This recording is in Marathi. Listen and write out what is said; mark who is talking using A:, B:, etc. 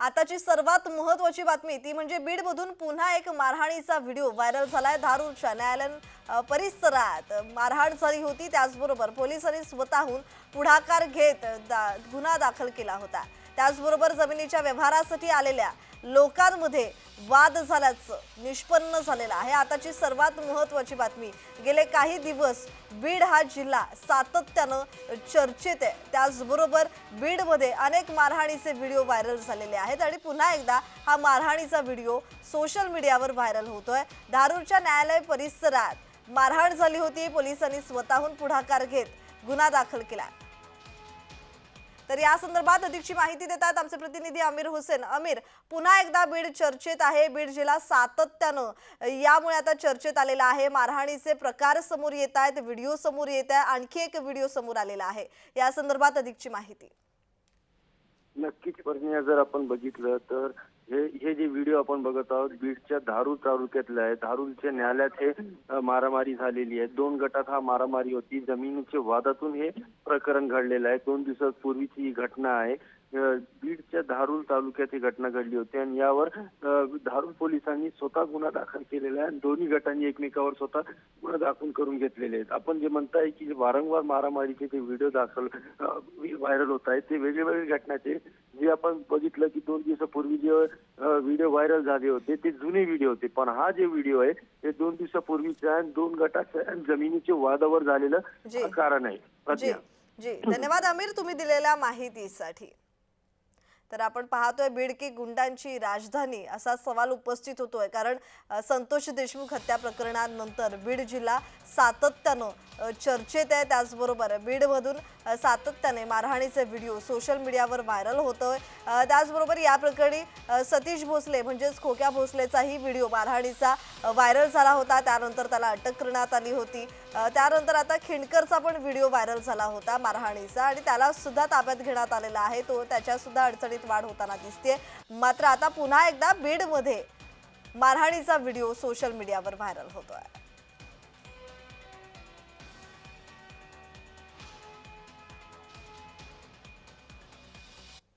A: आताची सर्वात महत्वाची बातमी ती म्हणजे बीडमधून पुन्हा एक मारहाणीचा व्हिडिओ व्हायरल झालाय धारूरच्या न्यायालयीन परिसरात. मारहाण झाली होती त्याचबरोबर पोलिसांनी स्वतःहून पुढाकार घेत दा- गुन्हा दाखल केला होता. त्याचबरोबर जमिनीच्या व्यवहारासाठी आलेल्या लोकांमध्ये वाद झाल्याचं निष्पन्न झालेलं आहे. आताची सर्वात महत्वाची बातमी गेले काही दिवस बीड हा जिल्हा सातत्यानं चर्चेत आहे. त्याचबरोबर बीडमध्ये अनेक मारहाणीचे व्हिडिओ व्हायरल झालेले आहेत आणि पुन्हा एकदा हा मारहाणीचा व्हिडिओ सोशल मीडियावर व्हायरल होतोय. धारूरच्या न्यायालय परिसरात मारहाण झाली होती. पोलिसांनी स्वतःहून पुढाकार घेत गुन्हा दाखल केला. तर या संदर्भात अधिकची माहिती देतात आमचे प्रतिनिधी अमीर हुसेन. अमीर पुन्हा एकदा बीड चर्चेत आहे. बीड जिल्हा सातत्यानं यामुळे आता चर्चेत आलेला आहे. मारहाणीचे प्रकार समोर येत आहेत व्हिडिओ समोर येत आहे. आणखी एक व्हिडिओ समोर आलेला आहे. या संदर्भात अधिकची माहिती.
B: नक्कीच. परमिया जर आपण बघितलं तर हे हे जे व्हिडिओ आपण बघत आहोत बीडच्या धारूर तालुक्यातले आहे धारूरच्या न्यायालयात हे मारामारी झालेली आहे. दोन गटात हा मारामारी होती. जमिनीच्या वादातून हे प्रकरण घडलेलं आहे. दोन दिवसापूर्वीची ही घटना आहे. बीडच्या धारूर तालुक्यात ही घटना घडली होती आणि यावर धारूर पोलिसांनी स्वतः गुन्हा दाखल केलेला आहे आणि दोन्ही गटांनी एकमेकावर स्वतः गुन्हा दाखल करून घेतलेले आहेत. आपण जे म्हणताय की वारंवार मारामारीचे ते व्हिडिओ दाखल व्हायरल होत आहेत. ते वेगवेगळ्या घटनाचे जे आपण बघितलं की दोन दिवसापूर्वी जे व्हिडिओ व्हायरल झाले होते ते जुने व्हिडिओ होते. पण हा जे व्हिडिओ आहे ते दोन दिवसापूर्वीचा दोन गटाचं आहे आणि जमिनीचे वादावर झालेलं कारण आहे.
A: जी. धन्यवाद अमीर तुम्ही दिलेल्या माहितीसाठी. तर आपण पाहतोय बीड की गुंडांची राजधानी असा सवाल उपस्थित होतोय. कारण संतोष देशमुख हत्या प्रकरणानंतर बीड जिल्हा सातत्यानं चर्चेत आहे. त्याचबरोबर बीडमधून सातत्याने मारहाणीचे व्हिडिओ सोशल मीडियावर व्हायरल होतोय. त्याचबरोबर या प्रकरणी सतीश भोसले म्हणजेच खोक्या भोसलेचाही व्हिडिओ मारहाणीचा व्हायरल झाला होता. त्यानंतर त्याला अटक करण्यात आली होती. त्यानंतर आता खिंडकरचा पण व्हिडिओ व्हायरल झाला होता मारहाणीचा आणि त्याला सुद्धा ताब्यात घेण्यात आलेला आहे. तो त्याच्या सुद्धा अडचणीत वाढ होताना दिसते मात्र आता पुन्हा एकदा बीडमध्ये मारहाणीचा व्हिडिओ सोशल मीडियावर व्हायरल होतोय.